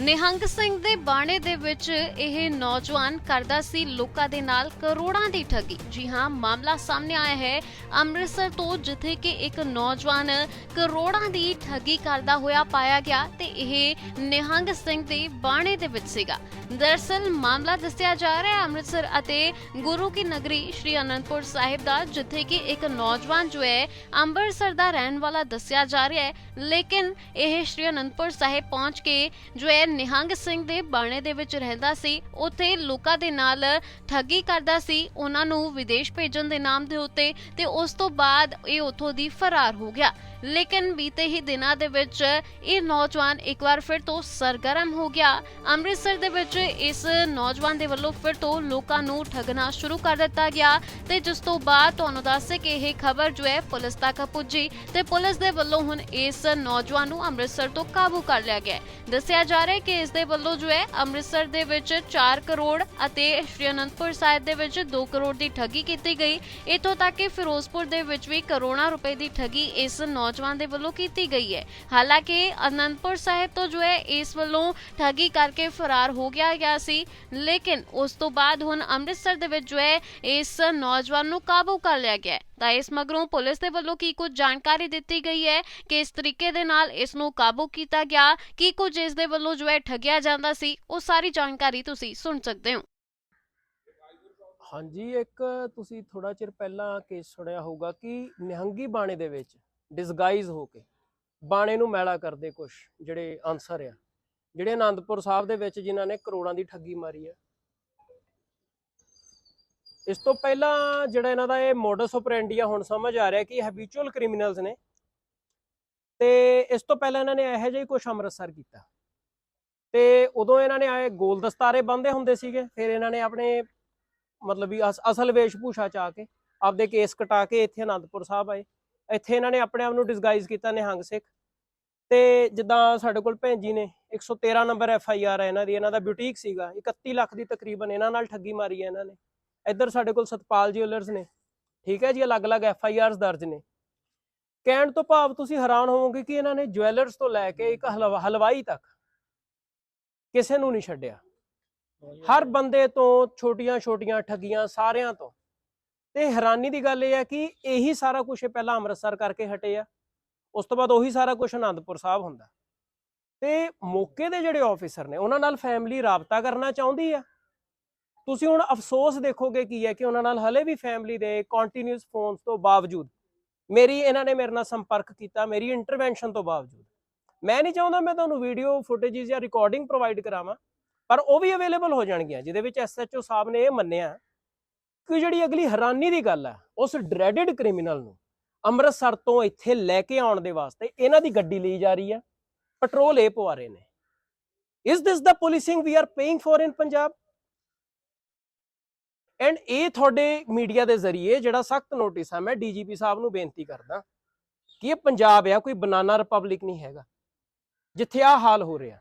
ਨਿਹੰਗ ਸਿੰਘ ਦੇ ਬਾਣੇ ਦੇ ਵਿੱਚ ਇਹ ਨੌਜਵਾਨ ਕਰਦਾ ਸੀ ਲੋਕਾਂ ਦੇ ਨਾਲ ਕਰੋੜਾਂ ਦੀ ਠੱਗੀ। ਜੀ ਹਾਂ, ਮਾਮਲਾ ਸਾਹਮਣੇ ਆਇਆ ਹੈ ਅੰਮ੍ਰਿਤਸਰ ਤੋਂ, ਜਿੱਥੇ ਕਿ ਇੱਕ ਨੌਜਵਾਨ ਕਰੋੜਾਂ ਦੀ ਠੱਗੀ ਕਰਦਾ ਹੋਇਆ ਪਾਇਆ ਗਿਆ ਤੇ ਇਹ ਨਿਹੰਗ ਸਿੰਘ ਦੇ ਬਾਣੇ ਦੇ ਵਿੱਚ ਸੀਗਾ। ਦਰਅਸਲ ਮਾਮਲਾ ਦੱਸਿਆ ਜਾ ਰਿਹਾ ਹੈ ਅੰਮ੍ਰਿਤਸਰ ਅਤੇ ਗੁਰੂ ਕੀ ਨਗਰੀ ਸ਼੍ਰੀ ਅਨੰਦਪੁਰ ਸਾਹਿਬ ਦਾ, ਜਿੱਥੇ ਕਿ ਇੱਕ ਨੌਜਵਾਨ ਜੋ ਹੈ ਅੰਮ੍ਰਿਤਸਰ ਦਾ ਰਹਿਣ ਵਾਲਾ ਦੱਸਿਆ ਜਾ ਰਿਹਾ ਹੈ। ਲੇਕਿਨ ਇਹ ਸ਼੍ਰੀ ਅਨੰਦਪੁਰ ਸਾਹਿਬ ਪਹੁੰਚ ਕੇ ਜੋ ਹੈ ਨਿਹੰਗ ਸਿੰਘ ਦੇ ਬਾਣੇ ਦੇ ਵਿੱਚ ਰਹਿੰਦਾ ਸੀ। ਉੱਥੇ ਲੋਕਾਂ ਦੇ ਨਾਲ ਠੱਗੀ ਕਰਦਾ ਸੀ। ਉਹਨਾਂ ਨੂੰ ਵਿਦੇਸ਼ ਭੇਜਣ ਦੇ ਨਾਮ ਦੇ ਉੱਤੇ ਤੇ ਉਸ ਤੋਂ ਬਾਅਦ ਇਹ ਉੱਥੋਂ ਦੀ ਫਰਾਰ ਹੋ ਗਿਆ। ਲੇਕਿਨ ਬੀਤੇ ਹੀ ਦਿਨਾਂ ਦੇ ਵਿੱਚ ਇਹ ਨੌਜਵਾਨ ਇੱਕ ਵਾਰ ਫਿਰ ਤੋਂ ਸਰਗਰਮ ਹੋ ਗਿਆ। ਅੰਮ੍ਰਿਤਸਰ ਦੇ ਵਿੱਚ ਇਸ ਨੌਜਵਾਨ ਦੇ ਵੱਲੋਂ ਫਿਰ ਤੋਂ ਲੋਕਾਂ ਨੂੰ ਠੱਗਣਾ ਸ਼ੁਰੂ ਕਰ ਦਿੱਤਾ ਗਿਆ ਤੇ ਜਿਸ ਤੋਂ ਬਾਅਦ ਤੁਹਾਨੂੰ ਦੱਸੇ ਕਿ ਇਹ ਖਬਰ ਜੋ ਹੈ, ਪੁਲਿਸ ਤੱਕ ਪੁੱਜੀ ਤੇ ਪੁਲਿਸ ਦੇ ਵੱਲੋਂ ਹੁਣ ਇਸ ਨੌਜਵਾਨ ਨੂੰ ਅੰਮ੍ਰਿਤਸਰ ਤੋਂ ਕਾਬੂ ਕਰ ਲਿਆ ਗਿਆ ਦੱਸਿਆ ਜਾ ਰਿਹਾ ਹੈ ਕਿ ਇਸ ਦੇ ਵੱਲੋਂ ਜੋ ਹੈ, ਅੰਮ੍ਰਿਤਸਰ ਦੇ ਵਿੱਚ 4 ਕਰੋੜ ਅਤੇ ਸ਼੍ਰੀ ਅਨੰਦਪੁਰ ਸਾਹਿਬ ਦੇ ਵਿੱਚ 2 ਕਰੋੜ ਦੀ ਠੱਗੀ ਕੀਤੀ ਗਈ। ਇਥੋਂ ਤੱਕ ਕਿ ਫਿਰੋਜ਼ਪੁਰ ਦੇ ਵਿੱਚ ਵੀ ਕਰੋੜਾਂ ਰੁਪਏ ਦੀ ਠੱਗੀ ਇਸ ਨੌਜਵਾਨ ਦੇ ਵੱਲੋਂ ਕੀਤੀ ਗਈ ਹੈ। ਹਾਲਾਂਕਿ ਅਨੰਦਪੁਰ ਸਾਹਿਬ ਤੋਂ ਜੋ ਹੈ, ਇਸ ਵੱਲੋਂ ਠੱਗੀ ਕਰਕੇ ਫਰਾਰ ਹੋ ਗਿਆ ਗਿਆ ਸੀ। ਲੇਕਿਨ ਉਸ ਤੋਂ ਬਾਅਦ ਹੁਣ ਅੰਮ੍ਰਿਤਸਰ ਦੇ ਵਿੱਚ ਜੋ ਹੈ, ਇਸ ਨੌਜਵਾਨ ਨੂੰ ਕਾਬੂ ਕਰ ਲਿਆ ਗਿਆ ਤਾਂ ਇਸ ਮਗਰੋਂ ਪੁਲਿਸ ਦੇ ਵੱਲੋਂ ਕੀ ਕੁਝ ਜਾਣਕਾਰੀ ਦਿੱਤੀ ਗਈ ਹੈ ਕਿ ਇਸ ਤਰੀਕੇ ਦੇ ਨਾਲ ਇਸ ਨੂੰ ਕਾਬੂ ਕੀਤਾ ਗਿਆ, ਕੀ ਕੁਝ ਇਸ ਦੇ ਵੱਲੋਂ ਜੋ ਹੈ ਠੱਗਿਆ ਜਾਂਦਾ ਸੀ, ਉਹ ਸਾਰੀ ਜਾਣਕਾਰੀ ਤੁਸੀਂ ਸੁਣ ਸਕਦੇ ਹੋ। ਹਾਂਜੀ, ਇੱਕ ਤੁਸੀਂ ਥੋੜਾ ਚਿਰ ਪਹਿਲਾਂ ਕੇਸ ਸੁਣਿਆ ਹੋਊਗਾ ਕਿ ਨਿਹੰਗੀ ਬਾਣੇ ਦੇ ਵਿੱਚ ਡਿਸਗਾਈਜ਼ ਹੋ ਕੇ। ਬਾਣੇ ਨੂੰ ਮੈਲਾ ਕਰਦੇ ਕੁਝ ਜਿਹੜੇ ਆਨਸਰ ਆ। ਜਿਹੜੇ ਆਨੰਦਪੁਰ ਸਾਹਿਬ ਦੇ ਵਿੱਚ ਜਿਨ੍ਹਾਂ ਨੇ ਕਰੋੜਾਂ ਦੀ ਠੱਗੀ ਮਾਰੀ ਹੈ ਇਸ ਤੋਂ ਪਹਿਲਾਂ ਜਿਹੜਾ ਇਹਨਾਂ ਦਾ ਇਹ ਮੋਡਸ ਆਪਰੈਂਡੀ ਆ, ਹੁਣ ਸਮਝ ਆ ਰਿਹਾ ਕਿ ਹੈਬਿਚੁਅਲ ਕ੍ਰਿਮੀਨਲਸ ਨੇ। ਤੇ ਇਸ ਤੋਂ ਪਹਿਲਾਂ ਇਹਨਾਂ ਨੇ ਇਹੋ ਜਿਹਾ ਹੀ ਕੁਝ ਅੰਮ੍ਰਿਤਸਰ ਕੀਤਾ। ਤੇ ਉਦੋਂ ਇਹਨਾਂ ਨੇ ਆਏ ਗੋਲ ਦਸਤਾਰੇ ਬੰਦੇ ਹੁੰਦੇ ਸੀਗੇ, ਫਿਰ ਇਹਨਾਂ ਨੇ ਆਪਣੇ ਮਤਲਬ ਵੀ ਅਸ- ਅਸਲ ਵੇਸ਼ਭੂਸ਼ਾ ਚ ਆ ਕੇ, ਆਪਦੇ ਕੇਸ ਕਟਾ ਕੇ ਇੱਥੇ ਆਨੰਦਪੁਰ ਸਾਹਿਬ ਆਏ। ਇੱਥੇ ਇਹਨਾਂ ਨੇ ਆਪਣੇ ਆਪ ਨੂੰ ਡਿਸਗਾਈਜ਼ ਕੀਤਾ ਨਿਹੰਗ ਸਿੱਖ। ਤੇ ਜਿੱਦਾਂ ਸਾਡੇ ਕੋਲ ਭੈਣ ਜੀ ਨੇ 113 ਨੰਬਰ ਐਫ ਆਈ ਆਰ ਹੈ ਇਹਨਾਂ ਦੀ, ਇਹਨਾਂ ਦਾ ਬਿਊਟੀਕ ਸੀਗਾ 31 ਲੱਖ ਦੀ ਤਕਰੀਬਨ ਇਹਨਾਂ ਨਾਲ ਠੱਗੀ ਮਾਰੀ ਹੈ ਇਹਨਾਂ ਨੇ। ਇੱਧਰ ਸਾਡੇ ਕੋਲ ਸਤਪਾਲ ਜਿਊਲਰਸ ਨੇ, ਠੀਕ ਹੈ ਜੀ, ਅਲੱਗ-ਅਲੱਗ ਐਫ ਆਈ ਆਰਸ ਦਰਜ ਨੇ। ਕਹਿਣ ਤੋਂ ਭਾਵ ਤੁਸੀਂ ਹੈਰਾਨ ਹੋਵੋਗੇ ਕਿ ਇਹਨਾਂ ਨੇ ਜੁਐਲਰਸ ਤੋਂ ਲੈ ਕੇ ਇੱਕ ਹਲਵਾ- ਹਲਵਾਈ ਤੱਕ ਕਿਸੇ ਨੂੰ ਨਹੀਂ ਛੱਡਿਆ। ਹਰ ਬੰਦੇ ਤੋਂ ਛੋਟੀਆਂ-ਛੋਟੀਆਂ ਠੱਗੀਆਂ ਸਾਰਿਆਂ ਤੋਂ। ਤੇ ਹੈਰਾਨੀ ਦੀ ਗੱਲ ਇਹ ਹੈ ਕਿ ਇਹੀ ਸਾਰਾ ਕੁਝ ਪਹਿਲਾਂ ਅੰਮ੍ਰਿਤਸਰ ਕਰਕੇ ਹਟੇ ਆ। ਉਸ ਤੋਂ ਬਾਅਦ ਉਹੀ ਸਾਰਾ ਕੁਝ ਆਨੰਦਪੁਰ ਸਾਹਿਬ ਹੁੰਦਾ। ਤੇ ਮੌਕੇ ਦੇ ਜਿਹੜੇ ਆਫੀਸਰ ਨੇ, ਉਹਨਾਂ ਨਾਲ ਫੈਮਿਲੀ ਰਾਬਤਾ ਕਰਨਾ ਚਾਹੁੰਦੀ ਆ? ਤੁਸੀਂ ਹੁਣ ਅਫਸੋਸ ਦੇਖੋਗੇ ਕੀ ਹੈ ਕਿ ਉਹਨਾਂ ਨਾਲ ਹਲੇ ਵੀ ਫੈਮਿਲੀ ਦੇ ਕੰਟੀਨਿਊਸ ਫੋਨਸ ਤੋਂ ਬਾਵਜੂਦ, ਮੇਰੀ ਇਹਨਾਂ ਨੇ ਮੇਰੇ ਨਾਲ ਸੰਪਰਕ ਕੀਤਾ, ਮੇਰੀ ਇੰਟਰਵੈਂਸ਼ਨ ਤੋਂ ਬਾਵਜੂਦ। ਮੈਂ ਨਹੀਂ ਚਾਹੁੰਦਾ ਮੈਂ ਤੁਹਾਨੂੰ ਵੀਡੀਓ ਫੁਟੇजेस ਜਾਂ ਰਿਕਾਰਡਿੰਗ ਪ੍ਰੋਵਾਈਡ ਕਰਾਵਾਂ, ਪਰ ਉਹ ਵੀ ਅਵੇਲੇਬਲ ਹੋ ਜਾਣਗੀਆਂ, ਜਿਹਦੇ ਵਿੱਚ ਐਸਐਚਓ ਸਾਹਿਬ ਨੇ ਇਹ ਮੰਨਿਆ। ਕਿ ਜਿਹੜੀ ਅਗਲੀ ਹੈਰਾਨੀ ਦੀ ਗੱਲ ਹੈ, ਉਸ ਡਰੈਡਡ ਕ੍ਰਿਮੀਨਲ ਨੂੰ ਅੰਮ੍ਰਿਤਸਰ ਤੋਂ ਇੱਥੇ ਲੈ ਕੇ ਆਉਣ ਦੇ ਵਾਸਤੇ ਇਹਨਾਂ ਦੀ ਗੱਡੀ ਲਈ ਜਾ ਰਹੀ ਹੈ ਪੈਟਰੋਲ ਇਹ ਪਵਾ ਰਹੇ ਨੇ। Is this the policing we are paying for in Punjab and ਇਹ ਤੁਹਾਡੇ ਮੀਡੀਆ ਦੇ ਜ਼ਰੀਏ ਜਿਹੜਾ ਸਖਤ ਨੋਟਿਸ ਆ ਮੈਂ ਡੀਜੀਪੀ ਸਾਹਿਬ ਨੂੰ ਬੇਨਤੀ ਕਰਦਾ ਕਿ ਇਹ ਪੰਜਾਬ ਆ, ਕੋਈ ਬਨਾਨਾ ਰਿਪਬਲਿਕ ਨਹੀਂ ਹੈਗਾ। ਜਿੱਥੇ ਆ ਹਾਲ ਹੋ ਰਿਹਾ,